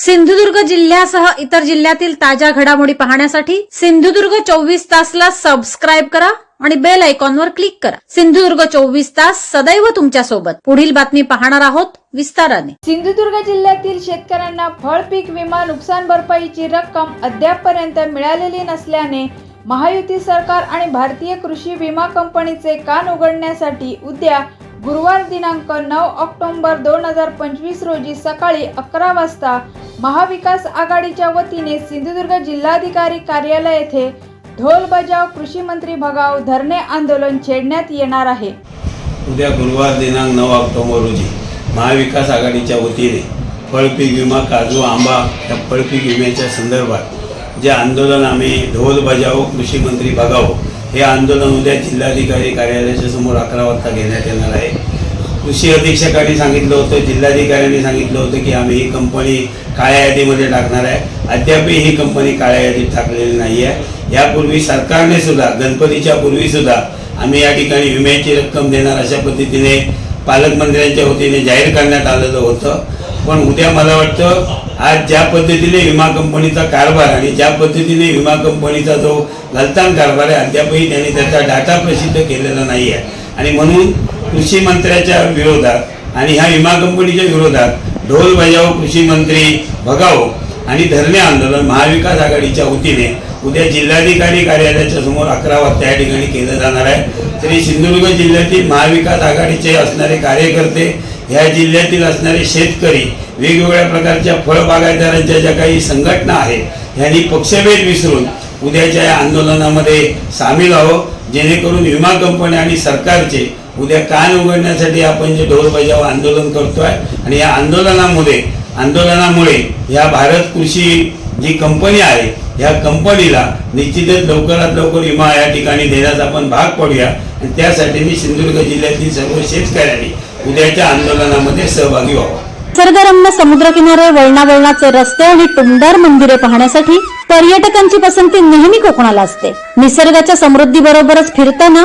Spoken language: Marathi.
सिंधुदुर्ग जिल्ह्यासह इतर जिल्ह्यातील ताज्या घडामोडी पाहण्यासाठी सिंधुदुर्ग चोवीस तासला सबस्क्राईब करा आणि बेल आयकॉनवर क्लिक करा. सिंधुदुर्ग चोवीस तास सदैव तुमच्यासोबत. पुढील बातमी पाहणार आहोत विस्ताराने. सिंधुदुर्ग जिल्ह्यातील शेतकऱ्यांना फळ पीक विमा नुकसान भरपाईची रक्कम अद्यापपर्यंत मिळालेली नसल्याने महायुती सरकार आणि भारतीय कृषी विमा कंपनीचे कान उघडण्यासाठी उद्या गुरुवार दिनांक नऊ ऑक्टोबर दोन हजार पंचवीस रोजी सकाळी अकरा वाजता महाविकास आघाडीच्या वतीने सिंधुदुर्ग जिल्हाधिकारी कार्यालय येथे ढोल बजाव कृषी मंत्री भगाव धरणे आंदोलन छेडण्यात येणार आहे. उद्या गुरुवार दिनांक नऊ ऑक्टोबर रोजी महाविकास आघाडीच्या वतीने फळपीक विमा काजू आंबा या फळपीक विम्याच्या संदर्भात जे आंदोलन आम्ही ढोल बजाव कृषी मंत्री भगाव हे आंदोलन उद्या जिल्हाधिकारी कार्यालयाच्या समोर अकरा वाजता घेण्यात येणार आहे. कृषी अधीक्षकांनी सांगितलं होतं जिल्हाधिकाऱ्यांनी सांगितलं होतं की आम्ही ही कंपनी काळ्या यादीमध्ये टाकणार आहे. अद्यापही ही कंपनी काळ्या यादीत टाकलेली नाही आहे यापूर्वी सरकारने सुद्धा गणपतीच्या पूर्वी सुद्धा आम्ही या ठिकाणी विम्याची रक्कम देणार अशा पद्धतीने पालकमंत्र्यांच्या वतीने जाहीर करण्यात आलेलं होतं. पण उद्या मला वाटतं आज ज्या पद्धतीने विमा कंपनीचा कारभार आणि ज्या पद्धतीने विमा कंपनीचा जो गलतान कारभार आहे अद्यापही त्यांनी त्याचा डाटा प्रसिद्ध केलेला नाही आहे आणि म्हणून कृषी मंत्र्याच्या विरोधात आणि ह्या विमा कंपनीच्या विरोधात ढोल बजाव कृषी मंत्री भगाव आणि धरणे आंदोलन महाविकास आघाडीच्या वतीने उद्या जिल्हाधिकारी कार्यालयाच्या समोर अकरा वाजता या ठिकाणी केलं जाणार आहे. तरी सिंधुदुर्ग जिल्ह्यातील महाविकास आघाडीचे असणारे कार्यकर्ते ह्या जिल्ह्यातील असणारे शेतकरी वेगवेगळ्या प्रकारच्या फळबागायतदारांच्या ज्या काही संघटना आहेत ह्यांनी पक्षभेद विसरून उद्याच्या या आंदोलनामध्ये सामील व्हावं जेणेकरून विमा कंपन्या आणि सरकारचे उद्या कान उघडण्यासाठी आपण जे ढोल बजाव आंदोलन करतोय आणि या आंदोलनामुळे आंदोलनामुळे या भारत कृषी जी कंपनी आहे या कंपनीला निश्चितच लवकरात लवकर विमा या ठिकाणी देण्याचा आपण भाग पडूया. आणि त्यासाठी मी सिंधुदुर्ग जिल्ह्यातील सर्व शेतकऱ्यांनी उद्याच्या आंदोलनामध्ये सहभागी व्हावं. निसर्गरम्य समुद्रकिनारे वळणावळणाचे रस्ते आणि टुमदार मंदिरे पाहण्यासाठी पर्यटकांची पसंती नेहमी कोकणाला असते. निसर्गाच्या समृद्धी बरोबरच फिरताना